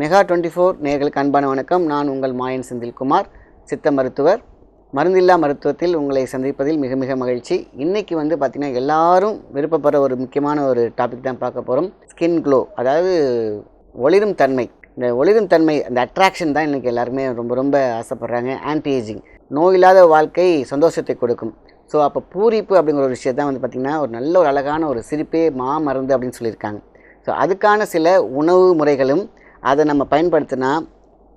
Mega twenty four நேர்களுக்கு அன்பான வணக்கம். நான் உங்கள் மாயன் செந்தில்குமார் சித்த மருத்துவர். மருந்தில்லா மருத்துவத்தில் உங்களை சந்திப்பதில் மிக மிக மகிழ்ச்சி. இன்றைக்கி வந்து பார்த்திங்கன்னா எல்லாரும் விருப்பப்படுற ஒரு முக்கியமான ஒரு டாபிக் தான் பார்க்க போகிறோம் ஸ்கின் க்ளோ அதாவது ஒளிரும் தன்மை. இந்த ஒளிரும் தன்மை அந்த அட்ராக்ஷன் தான் இன்றைக்கி எல்லாருமே ரொம்ப ரொம்ப ஆசைப்பட்றாங்க. ஆன்டி ஏஜிங் நோயில்லாத வாழ்க்கை சந்தோஷத்தை கொடுக்கும். ஸோ அப்போ பூரிப்பு அப்படிங்கிற ஒரு விஷயத்தான் வந்து பார்த்திங்கன்னா ஒரு நல்ல ஒரு அழகான ஒரு சிரிப்பே மா மருந்து அப்படின்னு சொல்லியிருக்காங்க. ஸோ அதுக்கான சில உணவு முறைகளும் அதை நம்ம பயன்படுத்தினா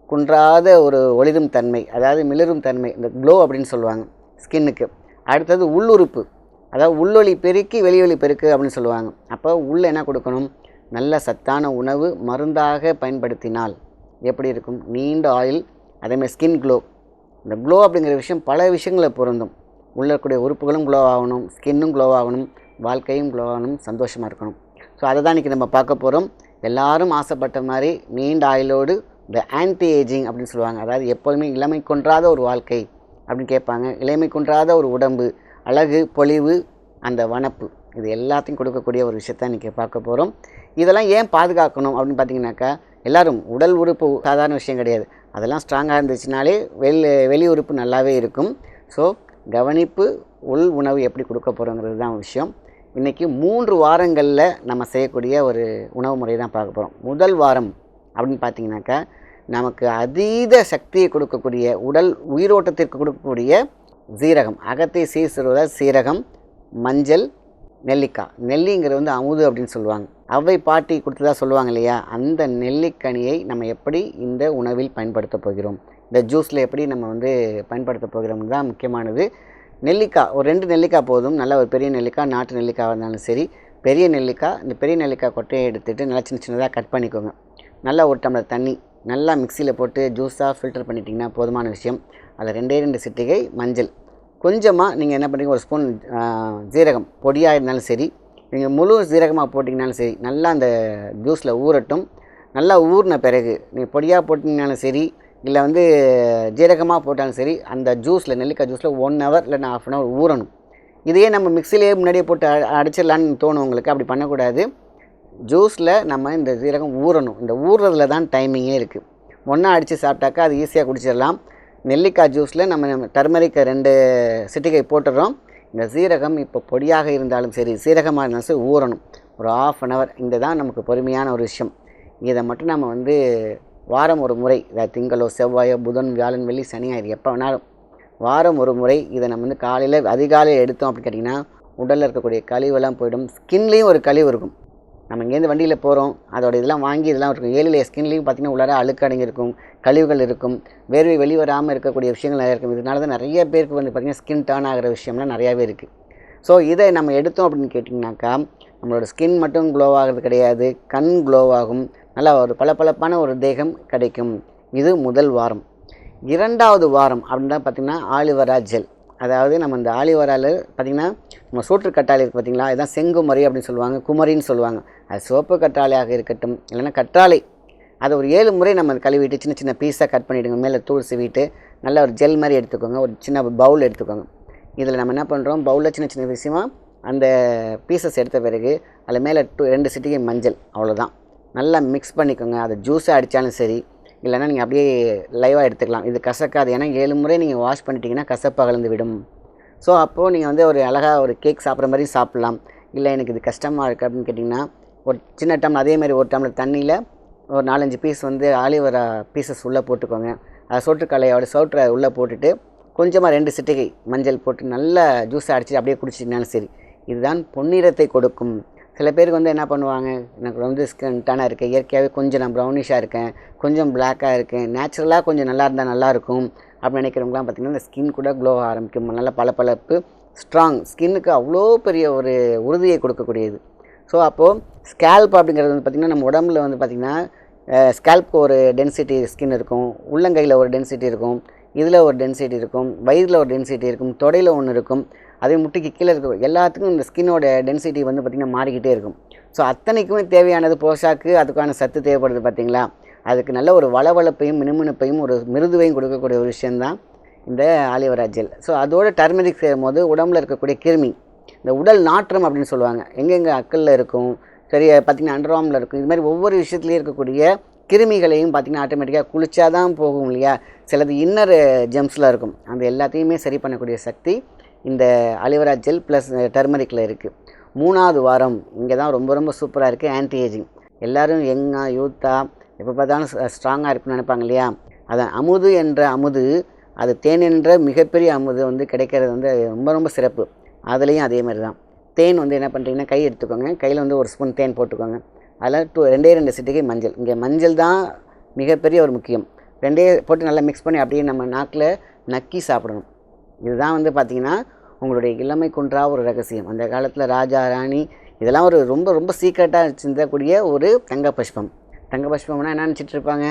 குன்றாத ஒரு ஒளிரும் தன்மை அதாவது மிளரும் தன்மை இந்த க்ளோ அப்படின்னு சொல்லுவாங்க ஸ்கின்னுக்கு அடுத்தது உள்ளுறுப்பு அதாவது உள்ளொளி பெருக்கி வெளியொலி பெருக்கு அப்படின்னு சொல்லுவாங்க. அப்போ உள்ள என்ன கொடுக்கணும்? நல்ல சத்தான உணவு மருந்தாக பயன்படுத்தினால் எப்படி இருக்கும்? நீண்ட ஆயில் அதேமாதிரி ஸ்கின் க்ளோ இந்த க்ளோ அப்படிங்கிற விஷயம் பல விஷயங்களை பொருந்தும். உள்ளக்கூடிய இருக்கக்கூடிய உறுப்புகளும் க்ளோ ஆகணும் ஸ்கின்னும் க்ளோ ஆகணும் வாழ்க்கையும் க்ளோ ஆகணும் சந்தோஷமாக இருக்கணும். ஸோ அதை தான் இன்றைக்கி நம்ம பார்க்க போகிறோம் எல்லாரும் ஆசைப்பட்ட மாதிரி நீண்ட ஆயுளோடு இந்த ஆன்டி ஏஜிங் அப்படின்னு சொல்லுவாங்க. அதாவது எப்போதுமே இளமை கொன்றாத ஒரு வாழ்க்கை அப்படின்னு கேட்பாங்க. இளமை குன்றாத ஒரு உடம்பு அழகு பொலிவு அந்த வனப்பு. இது எல்லாத்தையும் கொடுக்கக்கூடிய ஒரு விஷயத்த இன்றைக்கி பார்க்க போகிறோம் இதெல்லாம் ஏன் பாதுகாக்கணும் அப்படின்னு பார்த்தீங்கன்னாக்கா எல்லாரும் உடல் உறுப்பு சாதாரண விஷயம் கிடையாது. அதெல்லாம் ஸ்ட்ராங்காக இருந்துச்சுனாலே வெளி வெளி உறுப்பு நல்லாவே இருக்கும். ஸோ கவனிப்பு உள் உணவு எப்படி கொடுக்க போகிறோங்கிறது தான் விஷயம். இன்றைக்கி மூன்று வாரங்களில் நம்ம செய்யக்கூடிய ஒரு உணவு முறை தான் பார்க்க போகிறோம் முதல் வாரம் அப்படின்னு பார்த்தீங்கன்னாக்கா நமக்கு அதீத சக்தியை கொடுக்கக்கூடிய உடல் உயிரோட்டத்திற்கு கொடுக்கக்கூடிய சீரகம். அகத்தை சீர்சுறுவதால் சீரகம் மஞ்சள் நெல்லிக்காய். நெல்லிங்கிறது வந்து அமுது அப்படின்னு சொல்லுவாங்க. அவை பாட்டி கொடுத்ததா சொல்லுவாங்க இல்லையா? அந்த நெல்லிக்கனியை நம்ம எப்படி இந்த உணவில் பயன்படுத்த போகிறோம்? இந்த ஜூஸில் எப்படி நம்ம வந்து பயன்படுத்த போகிறோம் தான் முக்கியமானது. நெல்லிக்காய் ஒரு ரெண்டு நெல்லிக்காய் போதும். நல்ல ஒரு பெரிய நெல்லிக்காய் நாட்டு நெல்லிக்காய் இருந்தாலும் சரி பெரிய நெல்லிக்காய் இந்த பெரிய நெல்லிக்காய் கொட்டையை எடுத்துகிட்டு நல்லா சின்ன சின்னதாக கட் பண்ணிக்கோங்க. நல்லா ஒரு டம்ளர் தண்ணி நல்லா மிக்சியில் போட்டு ஜூஸாக ஃபில்டர் பண்ணிட்டிங்கன்னா போதுமான விஷயம். அதில் ரெண்டே ரெண்டு சிட்டிகை மஞ்சள். கொஞ்சமாக நீங்கள் என்ன பண்ணுறீங்க ஒரு ஸ்பூன் ஜீரகம் பொடியாக இருந்தாலும் சரி நீங்கள் முழு ஜீரகமாக போட்டிங்கனாலும் சரி நல்லா அந்த ஜூஸில் ஊறட்டும். நல்லா ஊறின பிறகு நீங்கள் பொடியாக போட்டிங்கனாலும் சரி இல்லை வந்து ஜீரகமாக போட்டாலும் சரி அந்த ஜூஸில் நெல்லிக்காய் ஜூஸில் ஒன் ஹவர் இல்லைன்னா ஆஃப் அன் ஹவர் ஊறணும். இதையே நம்ம மிக்சிலேயே முன்னாடியே போட்டு அடிச்சிடலான்னு தோணும் உங்களுக்கு அப்படி பண்ணக்கூடாது. ஜூஸில் நம்ம இந்த ஜீரகம் ஊறணும். இந்த ஊறுறதுல தான் டைமிங்கே இருக்குது ஒன்றா அடித்து சாப்பிட்டாக்கா அது ஈஸியாக குடிச்சிடலாம். நெல்லிக்காய் ஜூஸில் நம்ம நம்ம டர்மரிக்கை ரெண்டு சிட்டிகை போட்டுடுறோம். இந்த சீரகம் இப்போ பொடியாக இருந்தாலும் சரி சீரகமாக இருந்தாலும் சரி ஊறணும். ஒரு ஆஃப் அன் ஹவர் இந்த தான் நமக்கு பொறுமையான ஒரு விஷயம். இதை மட்டும் நம்ம வந்து வாரம் ஒரு முறை இதாவது திங்களோ செவ்வாயோ புதன் வியாழன் வெள்ளி சனி ஞாயிறு எப்போ வேணாலும் வாரம் ஒரு முறை இதை நம்ம வந்து காலையில் அதிகாலையில் எடுத்தோம் அப்படின்னு கேட்டிங்கன்னா உடலில் இருக்கக்கூடிய கழிவெல்லாம் போயிடும். ஸ்கின்லேயும் ஒரு கழிவு இருக்கும். நம்ம இங்கேருந்து வண்டியில் போகிறோம் அதோட இதெல்லாம் வாங்கி இதெல்லாம் இருக்கும். ஏழிலே ஸ்கின்லேயும் பார்த்திங்கன்னா உள்ளார அழுக்கடங்கியிருக்கும் கழிவுகள் இருக்கும் வேர்வை வெளிவராமல் இருக்கக்கூடிய விஷயங்கள் நிறைய இருக்கும். இதனால தான் நிறைய பேருக்கு வந்து பார்த்திங்கன்னா ஸ்கின் டேர்ன் ஆகிற விஷயம்லாம் நிறையாவே இருக்குது ஸோ இதை நம்ம எடுத்தோம் அப்படின்னு கேட்டிங்கனாக்கா நம்மளோட ஸ்கின் மட்டும் க்ளோ ஆகிறது கிடையாது கண் க்ளோ ஆகும் நல்லா ஒரு பளபளப்பான ஒரு தேகம் கிடைக்கும். இது முதல் வாரம். இரண்டாவது வாரம் அப்படின்னா பார்த்திங்கன்னா ஆலிவரா ஜெல். அதாவது நம்ம இந்த ஆலிவராவில் பார்த்திங்கன்னா நம்ம சோற்று கற்றாலை இருக்குது பார்த்தீங்களா? இதுதான் செங்குமரி அப்படின்னு சொல்லுவாங்க குமரின்னு சொல்லுவாங்க. அது சிவப்பு கற்றாழையாக இருக்கட்டும் இல்லைன்னா கற்றாழை. அதை ஒரு ஏழு முறை நம்ம கழுவிட்டு சின்ன சின்ன பீஸாக கட் பண்ணிவிடுங்க மேலே தூள் சீவிட்டு நல்ல ஒரு ஜெல் மாதிரி எடுத்துக்கோங்க. ஒரு சின்ன பவுல் எடுத்துக்கோங்க. இதில் நம்ம என்ன பண்ணுறோம் பவுலில் சின்ன சின்ன விஷயமாக அந்த பீசஸ் எடுத்த பிறகு அதில் மேலே டூ ரெண்டு சிட்டிகை மஞ்சள் அவ்வளோதான் நல்லா மிக்ஸ் பண்ணிக்கோங்க. அதை ஜூஸாக அடித்தாலும் சரி இல்லைன்னா நீங்கள் அப்படியே லைவாக எடுத்துக்கலாம். இது கசக்காது. ஏன்னா ஏழு முறை நீங்கள் வாஷ் பண்ணிட்டீங்கன்னா கசப்பாக கலந்து விடும். ஸோ அப்போது நீங்கள் வந்து ஒரு அழகாக ஒரு கேக் சாப்பிட்ற மாதிரி சாப்பிட்லாம். இல்லை எனக்கு இது கஷ்டமாக இருக்குது அப்படின்னு கேட்டிங்கன்னா ஒரு சின்ன டம்ளர் அதே மாதிரி ஒரு டம்ளர் தண்ணியில் ஒரு நாலஞ்சு பீஸ் வந்து ஆலிவரா பீசஸ் உள்ளே போட்டுக்கோங்க. அதை சோற்றுக்கலையோட சோற்றை உள்ளே போட்டுட்டு கொஞ்சமாக ரெண்டு சிட்டிகை மஞ்சள் போட்டு நல்லா ஜூஸை அடிச்சு அப்படியே குடிச்சிட்டிங்கனாலும் சரி இதுதான் பொன்னிறத்தை கொடுக்கும். சில பேருக்கு வந்து என்ன பண்ணுவாங்க எனக்கு வந்து ஸ்கின் டனாக இருக்குது இயற்கையாகவே கொஞ்சம் நான் ப்ரௌனிஷாக இருக்கேன் கொஞ்சம் பிளாக்காக இருக்கேன் நேச்சுரலாக கொஞ்சம் நல்லா இருந்தால் நல்லாயிருக்கும் அப்படின்னு நினைக்கிறவங்களாம் பார்த்திங்கன்னா இந்த ஸ்கின் கூட க்ளோ ஆரம்பிக்கும். நல்ல பளபளப்பு ஸ்ட்ராங் ஸ்கின்னுக்கு அவ்வளோ பெரிய ஒரு உறுதியை கொடுக்கக்கூடியது. ஸோ அப்போது ஸ்கேல்ப் அப்படிங்கிறது வந்து பார்த்திங்கன்னா நம்ம உடம்புல வந்து பார்த்திங்கன்னா ஸ்கேல்ப்க்கு ஒரு டென்சிட்டி ஸ்கின் இருக்கும் உள்ளங்கையில் ஒரு டென்சிட்டி இருக்கும். இதில் ஒரு டென்சிட்டி இருக்கும் வயிறில் ஒரு டென்சிட்டி இருக்கும் தொடையில் ஒன்று இருக்கும் அதே முட்டிக்கு கீழே இருக்கும் எல்லாத்துக்கும் இந்த ஸ்கின்னோட டென்சிட்டி வந்து பார்த்திங்கன்னா மாறிக்கிட்டே இருக்கும். ஸோ அத்தனைக்குமே தேவையானது போஷாக்கு அதுக்கான சத்து தேவைப்படுது பார்த்தீங்களா? அதுக்கு நல்ல ஒரு வளவளப்பையும் மினுமினுப்பையும் ஒரு மிருதுவையும் கொடுக்கக்கூடிய ஒரு விஷயந்தான் இந்த ஆலிவரா ஜெல் ஸோ அதோட டர்மெரிக் சேரும் போது உடம்புல இருக்கக்கூடிய கிருமி இந்த உடல் நாற்றம் அப்படின்னு சொல்லுவாங்க. எங்கெங்கே அக்கல்ல இருக்கும் சரி பார்த்திங்கன்னா அண்டர்வாமில் இருக்கும் இது மாதிரி ஒவ்வொரு விஷயத்துலையும் இருக்கக்கூடிய கிருமிகளையும் பார்த்திங்கன்னா ஆட்டோமேட்டிக்காக குளிச்சா தான் போகும் இல்லையா? சிலது இன்னர் ஜெம்ஸில் இருக்கும். அந்த எல்லாத்தையுமே சரி பண்ணக்கூடிய சக்தி இந்த அலிவரா ஜெல் ப்ளஸ் டர்மரிக்கில் இருக்குது மூணாவது வாரம் இங்கே தான் ரொம்ப ரொம்ப சூப்பராக இருக்குது ஆன்டி ஏஜிங் எல்லோரும் யங்காக யூத்தாக எப்போ பார்த்தாலும் ஸ்ட்ராங்காக இருக்குன்னு நினைப்பாங்க இல்லையா? அதான் அமுது என்ற அமுது அது தேன் என்ற மிகப்பெரிய அமுது வந்து கிடைக்கிறது வந்து ரொம்ப ரொம்ப சிறப்பு. அதுலேயும் அதே மாதிரி தான் தேன் வந்து என்ன பண்ணுறீங்கன்னா கை எடுத்துக்கோங்க. கையில் வந்து ஒரு ஸ்பூன் தேன் போட்டுக்கோங்க. அதில் டூ ரெண்டே ரெண்டு சிட்டிகை மஞ்சள். இங்கே மஞ்சள் தான் மிகப்பெரிய ஒரு முக்கியம். ரெண்டே போட்டு நல்லா மிக்ஸ் பண்ணி அப்படியே நம்ம நாக்கில் நக்கி சாப்பிடணும். இதுதான் வந்து பார்த்திங்கன்னா உங்களுடைய இளமை குன்றா ஒரு ரகசியம். அந்த காலத்தில் ராஜா ராணி இதெல்லாம் ஒரு ரொம்ப ரொம்ப சீக்கிரட்டாக சிந்தக்கூடிய ஒரு தங்க புஷ்பம். தங்க புஷ்பம்னா என்ன நினச்சிட்டு இருப்பாங்க?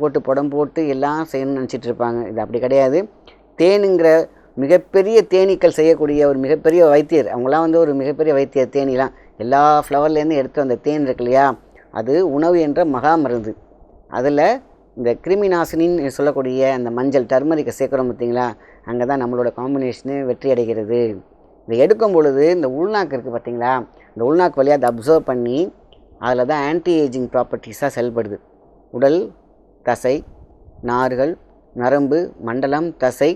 போட்டு புடம் போட்டு எல்லாம் செய்யணும்னு நினச்சிட்டு இருப்பாங்க. இது அப்படி கிடையாது. தேனுங்கிற மிகப்பெரிய தேனீக்கள் செய்யக்கூடிய ஒரு மிகப்பெரிய வைத்தியர். அவங்களாம் வந்து ஒரு மிகப்பெரிய வைத்தியர் தேனிலாம். எல்லா ஃப்ளவர்லேருந்து எடுத்து வந்த தேன் இருக்கு இல்லையா? அது உணவு என்ற மகா மருந்து. அதில் இந்த கிருமி நாசினின்னு சொல்லக்கூடிய அந்த மஞ்சள் டர்மரிக்கை சேர்க்குறோம் பார்த்தீங்களா? அங்கே தான் நம்மளோட காம்பினேஷனு வெற்றி அடைகிறது. இதை எடுக்கும் பொழுது இந்த உள்நாக்கு இருக்குது பார்த்தீங்களா? இந்த உள்நாக்கு வழியாக அதை அப்சர்வ் பண்ணி அதில் தான் ஆன்டி ஏஜிங் ப்ராப்பர்ட்டிஸாக செயல்படுது. உடல் தசை நார்கள் நரம்பு மண்டலம் தசை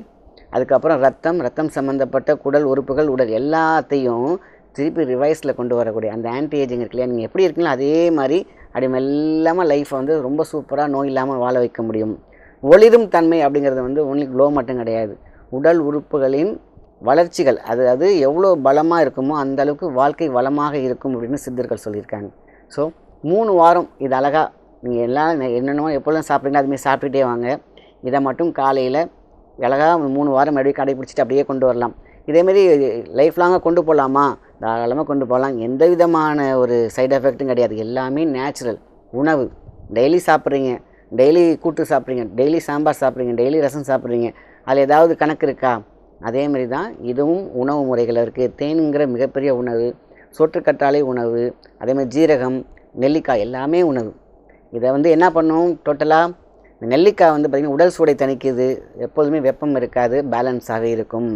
அதுக்கப்புறம் ரத்தம் ரத்தம் சம்மந்தப்பட்ட குடல் உறுப்புகள் உடல் எல்லாத்தையும் திருப்பி ரிவைஸில் கொண்டு வரக்கூடிய அந்த ஆன்டி ஏஜிங் இருக்கு இல்லையா? நீங்கள் எப்படி இருக்கீங்களோ அதே மாதிரி அப்படி மெல்லாமல் லைஃப்பை வந்து ரொம்ப சூப்பராக நோய் இல்லாமல் வாழ வைக்க முடியும். ஒளிரும் தன்மை அப்படிங்கிறது வந்து ஒன்லி க்ளோ மட்டும் கிடையாது. உடல் உறுப்புகளின் வளர்ச்சிகள் அது அது எவ்வளோ பலமாக இருக்குமோ அந்த அளவுக்கு வாழ்க்கை வளமாக இருக்கும் அப்படின்னு சித்தர்கள் சொல்லியிருக்காங்க. ஸோ மூணு வாரம் இது அழகாக நீங்கள் எல்லாம் என்னென்னமோ எப்பொழுதும் சாப்பிட்றீங்களோ அதுமாரி சாப்பிட்டுட்டே வாங்க. இதை மட்டும் காலையில் அழகாக மூணு வாரம் மறுபடியும் கடைப்பிடிச்சிட்டு அப்படியே கொண்டு வரலாம். இதேமாரி லைஃப் லாங்காக கொண்டு போகலாமா தாராளமாக கொண்டு போகலாம் எந்த விதமான ஒரு சைடு எஃபெக்ட்டும் கிடையாது. எல்லாமே நேச்சுரல் உணவு. டெய்லி சாப்பிட்றீங்க. டெய்லி கூட்டு சாப்பிட்றீங்க. டெய்லி சாம்பார் சாப்பிட்றீங்க. டெய்லி ரசம் சாப்பிட்றீங்க. அதில் ஏதாவது கணக்கு இருக்கா? அதேமாரி தான் இதுவும் உணவு முறைகள் இருக்குது தேனுங்கிற மிகப்பெரிய உணவு சொற்றுக்கற்றாழை உணவு அதேமாதிரி ஜீரகம் நெல்லிக்காய் எல்லாமே உணவு. இதை வந்து என்ன பண்ணும்? டோட்டலாக நெல்லிக்காய் வந்து பார்த்திங்கன்னா உடல் சூடை தணிக்குது. எப்போதுமே வெப்பம் இருக்காது பேலன்ஸாகவே இருக்கும்.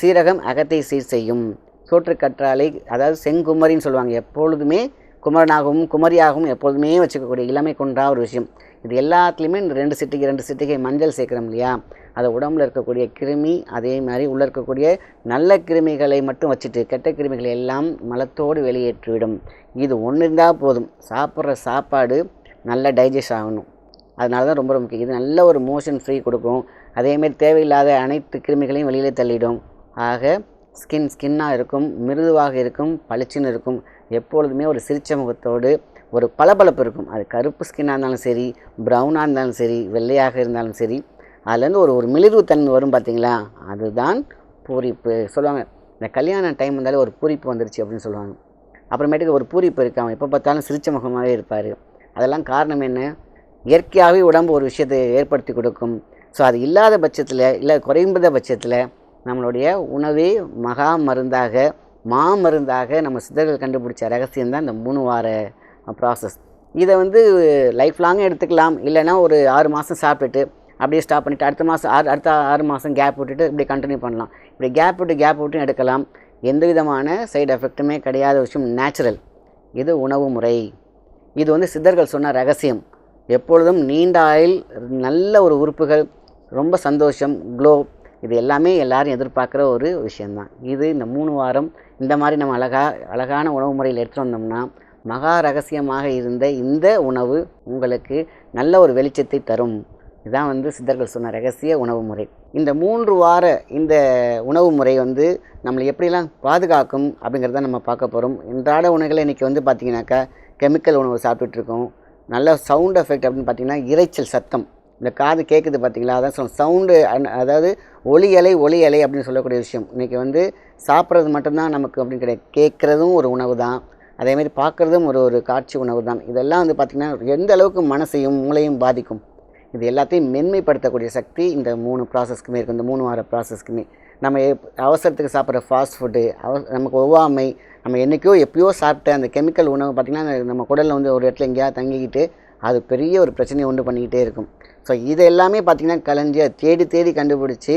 சீரகம் அகத்தை சீர் செய்யும். சோற்று கற்றாழை அதாவது செங்குமரின்னு சொல்லுவாங்க. எப்பொழுதுமே குமரனாகவும் குமரியாகவும் எப்பொழுதுமே வச்சுக்கக்கூடிய இளமை கொண்டா ஒரு விஷயம். இது எல்லாத்துலேயுமே இந்த ரெண்டு சிட்டிகை ரெண்டு சிட்டிகை மஞ்சள் சேர்க்குறோம் இல்லையா? அதை உடம்புல இருக்கக்கூடிய கிருமி அதே மாதிரி உள்ளே இருக்கக்கூடிய நல்ல கிருமிகளை மட்டும் வச்சுட்டு கெட்ட கிருமிகளை எல்லாம் மலத்தோடு வெளியேற்றிவிடும். இது ஒன்று இருந்தால் போதும். சாப்பிட்ற சாப்பாடு நல்லா டைஜஸ்ட் ஆகணும். அதனால தான் ரொம்ப ரொம்ப முக்கியம். இது நல்ல ஒரு மோஷன் ஃப்ரீ கொடுக்கும். அதேமாரி தேவையில்லாத அனைத்து கிருமிகளையும் வெளியில் தள்ளிடும். ஆக ஸ்கின் ஸ்கின்னாக இருக்கும் மிருதுவாக இருக்கும் பளிச்சுன்னு இருக்கும். எப்பொழுதுமே ஒரு சிரிச்ச முகத்தோடு ஒரு பளபளப்பு இருக்கும். அது கருப்பு ஸ்கின்னாக இருந்தாலும் சரி ப்ரௌனாக இருந்தாலும் சரி வெள்ளையாக இருந்தாலும் சரி அதுலேருந்து ஒரு ஒரு மிளிர்வு தன்மை வரும் பார்த்தீங்களா அதுதான் பூரிப்பு. சொல்லுவாங்க இந்த கல்யாண டைம் வந்தாலே ஒரு பூரிப்பு வந்துருச்சு அப்படின்னு சொல்லுவாங்க. அப்புறமேட்டுக்கு ஒரு பூரிப்பு இருக்கு அவன் எப்போ பார்த்தாலும் சிரிச்ச முகமாகவே இருப்பார். அதெல்லாம் காரணம் என்ன? இயற்கையாகவே உடம்பு ஒரு விஷயத்தை ஏற்படுத்தி கொடுக்கும். ஸோ அது இல்லாத பட்சத்தில் இல்லை குறைந்த பட்சத்தில் நம்மளுடைய உணவே மகா மருந்தாக மா மருந்தாக நம்ம சித்தர்கள் கண்டுபிடிச்ச ரகசியம் தான் இந்த மூணு வார ப்ராசஸ் இதை வந்து லைஃப் லாங்காக எடுத்துக்கலாம். இல்லைன்னா ஒரு ஆறு மாதம் சாப்பிட்டுட்டு அப்படியே ஸ்டாப் பண்ணிவிட்டு அடுத்த மாதம் ஆறு அடுத்த ஆறு மாதம் கேப் விட்டுட்டு இப்படி கண்டினியூ பண்ணலாம். இப்படி கேப் விட்டு கேப் விட்டு எடுக்கலாம். எந்த விதமான சைடு எஃபெக்ட்டுமே கிடையாத விஷயம் நேச்சுரல் இது உணவு முறை. இது வந்து சித்தர்கள் சொன்ன ரகசியம். எப்பொழுதும் நீண்ட ஆயில் நல்ல ஒரு உறுப்புகள் ரொம்ப சந்தோஷம் க்ளோ இது எல்லாமே எல்லாரும் எதிர்பார்க்குற ஒரு விஷயந்தான் இது இந்த மூணு வாரம் இந்த மாதிரி நம்ம அழகா அழகான உணவு முறையில் எடுத்துகிட்டு வந்தோம்னா மகா ரகசியமாக இருந்த இந்த உணவு உங்களுக்கு நல்ல ஒரு வெளிச்சத்தை தரும். இதான் வந்து சித்தர்கள் சொன்ன ரகசிய உணவு முறை. இந்த மூன்று வார இந்த உணவு முறை வந்து நம்மளை எப்படிலாம் பாதுகாக்கும் அப்படிங்கிறத நம்ம பார்க்க போகிறோம் இன்றாட உணவுகளை இன்றைக்கி வந்து பார்த்திங்கனாக்கா கெமிக்கல் உணவு சாப்பிட்டுட்ருக்கோம் நல்ல சவுண்ட் எஃபெக்ட் அப்படின்னு பார்த்தீங்கன்னா இரைச்சல் சத்தம். இந்த காது கேட்குது பார்த்தீங்களா? அதான் சொல் சவுண்டு அதாவது ஒளி அலை ஒளி அலை அப்படின்னு சொல்லக்கூடிய விஷயம். இன்றைக்கி வந்து சாப்பிட்றது மட்டும்தான் நமக்கு அப்படின்னு கிடையாது. கேட்குறதும் ஒரு உணவு தான். அதேமாதிரி பார்க்குறதும் ஒரு ஒரு காட்சி உணவு தான். இதெல்லாம் வந்து பார்த்திங்கன்னா எந்த அளவுக்கு மனசையும் மூளையும் பாதிக்கும். இது எல்லாத்தையும் மென்மைப்படுத்தக்கூடிய சக்தி இந்த மூணு ப்ராசஸ்க்குமே இருக்குது இந்த மூணு வார ப்ராசஸ்க்குமே நம்ம எப்- அவசரத்துக்கு சாப்பிட்ற ஃபாஸ்ட் ஃபுட்டு அவ நமக்கு ஒவ்வாமை நம்ம என்றைக்கோ எப்பயோ சாப்பிட்ட அந்த கெமிக்கல் உணவு பார்த்திங்கன்னா நம்ம குடலில் வந்து ஒரு இடத்துல எங்கேயாவது தங்கிக்கிட்டு அது பெரிய ஒரு பிரச்சனையை உண்டு பண்ணிக்கிட்டே இருக்கும். ஸோ இது எல்லாமே பார்த்திங்கன்னா கலைஞ்சி அதை தேடி தேடி கண்டுபிடிச்சி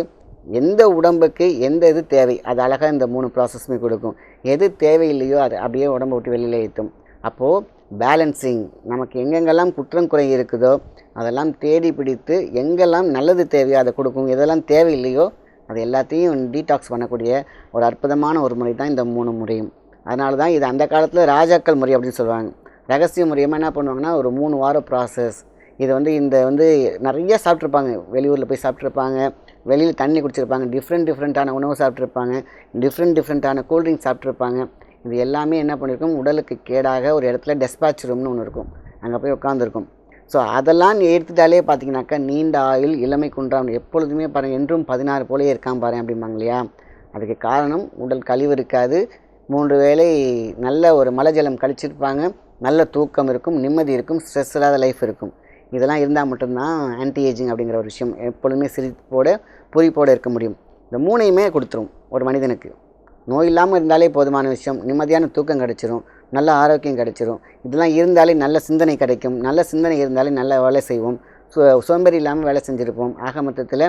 எந்த உடம்புக்கு எந்த இது தேவை அது அழகாக இந்த மூணு ப்ராசஸுமே கொடுக்கும். எது தேவையில்லையோ அது அப்படியே உடம்பை விட்டு வெளியில் ஏற்றும் அப்போது பேலன்சிங் நமக்கு எங்கெங்கெல்லாம் குற்றம் குறை இருக்குதோ அதெல்லாம் தேடி பிடித்து எங்கெல்லாம் நல்லது தேவையோ அதை கொடுக்கும். எதெல்லாம் தேவையில்லையோ அது எல்லாத்தையும் டீடாக்ஸ் பண்ணக்கூடிய ஒரு அற்புதமான ஒரு முறை தான் இந்த மூணு முறையும். அதனால தான் இது அந்த காலத்தில் ராஜாக்கள் முறை அப்படின்னு சொல்லுவாங்க. ரகசிய முறையமாக என்ன பண்ணுவாங்கன்னா ஒரு மூணு வாரம் ப்ராசஸ் இது வந்து இந்த வந்து நிறைய சாப்பிட்ருப்பாங்க வெளியூரில் போய் சாப்பிட்ருப்பாங்க வெளியில் தண்ணி குடிச்சிருப்பாங்க. டிஃப்ரெண்ட் டிஃப்ரெண்ட்டான உணவு சாப்பிட்ருப்பாங்க டிஃப்ரெண்ட் டிஃப்ரெண்ட்டான கூல்ட்ரிங்க் சாப்பிட்ருப்பாங்க இது எல்லாமே என்ன பண்ணியிருக்கும் உடலுக்கு கேடாக ஒரு இடத்துல டெஸ்பாச் ரூம்னு ஒன்று இருக்கும். அங்கே போய் உட்காந்துருக்கும் ஸோ அதெல்லாம் எடுத்துட்டாலே பார்த்தீங்கன்னாக்கா நீண்ட ஆயுள் இளமை குன்றாம் எப்பொழுதுமே பாருங்கள் என்றும் பதினாறு போலே இருக்கான் பாரு அப்படிம்பாங்க இல்லையா? அதுக்கு காரணம் உடல் கழிவு இருக்காது. மூன்று வேளை நல்ல ஒரு மலஜலம் கழிச்சிருப்பாங்க. நல்ல தூக்கம் இருக்கும் நிம்மதி இருக்கும் ஸ்ட்ரெஸ் இல்லாத லைஃப் இருக்கும். இதெல்லாம் இருந்தால் மட்டும்தான் ஆன்டி ஏஜிங் அப்படிங்கிற ஒரு விஷயம் எப்பொழுதுமே சிரிப்போட புரிப்போடு இருக்க முடியும். இந்த மூணையுமே கொடுத்துரும் ஒரு மனிதனுக்கு. நோய் இல்லாமல் இருந்தாலே போதுமான விஷயம். நிம்மதியான தூக்கம் கிடச்சிரும். நல்ல ஆரோக்கியம் கிடைச்சிரும். இதெல்லாம் இருந்தாலே நல்ல சிந்தனை கிடைக்கும். நல்ல சிந்தனை இருந்தாலே நல்ல வேலை செய்வோம். சோ சோம்பேறி இல்லாமல் வேலை செஞ்சுருப்போம். ஆக மொத்தத்தில்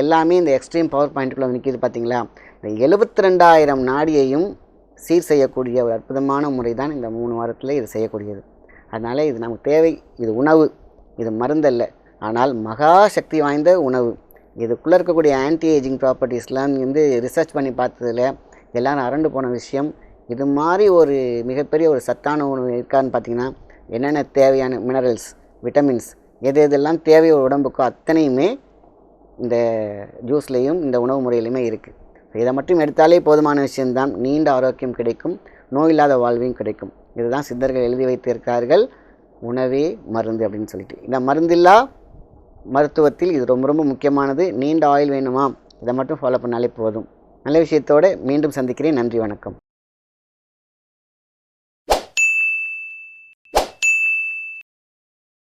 எல்லாமே இந்த எக்ஸ்ட்ரீம் பவர் பாயிண்ட்டுக்குள்ளே நிற்கிது பார்த்தீங்களா இந்த எழுபத்தி ரெண்டாயிரம் நாடியையும் சீர் செய்யக்கூடிய ஒரு அற்புதமான முறை தான் இந்த மூணு வாரத்தில் இது செய்யக்கூடியது. அதனால் இது நமக்கு தேவை. இது உணவு. இது மருந்தல்ல. ஆனால் மகா சக்தி வாய்ந்த உணவு. இதுக்குள்ளே இருக்கக்கூடிய ஆன்டி ஏஜிங் ப்ராப்பர்ட்டிஸ்லாம் வந்து ரிசர்ச் பண்ணி பார்த்ததுல எல்லாரும் அரண்டு போன விஷயம். இது மாதிரி ஒரு மிகப்பெரிய ஒரு சத்தான உணவு இருக்கான்னு பார்த்தீங்கன்னா என்னென்ன தேவையான மினரல்ஸ் விட்டமின்ஸ் எது எதெல்லாம் தேவையோ உடம்புக்கோ அத்தனையுமே இந்த ஜூஸ்லேயும் இந்த உணவு முறையிலையுமே இருக்குது இதை மட்டும் எடுத்தாலே போதுமான விஷயம்தான். நீண்ட ஆரோக்கியம் கிடைக்கும். நோய் இல்லாத வாழ்வையும் கிடைக்கும். இதுதான் சித்தர்கள் எழுதி வைத்திருக்கார்கள் உணவே மருந்து அப்படின்னு சொல்லிட்டு. இந்த மருந்தில்லா மருத்துவத்தில் இது ரொம்ப ரொம்ப முக்கியமானது. நீண்ட ஆயில் வேணுமா? இதை மட்டும் ஃபாலோ பண்ணாலே போதும். நல்ல விஷயத்தோடு மீண்டும் சந்திக்கிறேன். நன்றி வணக்கம்.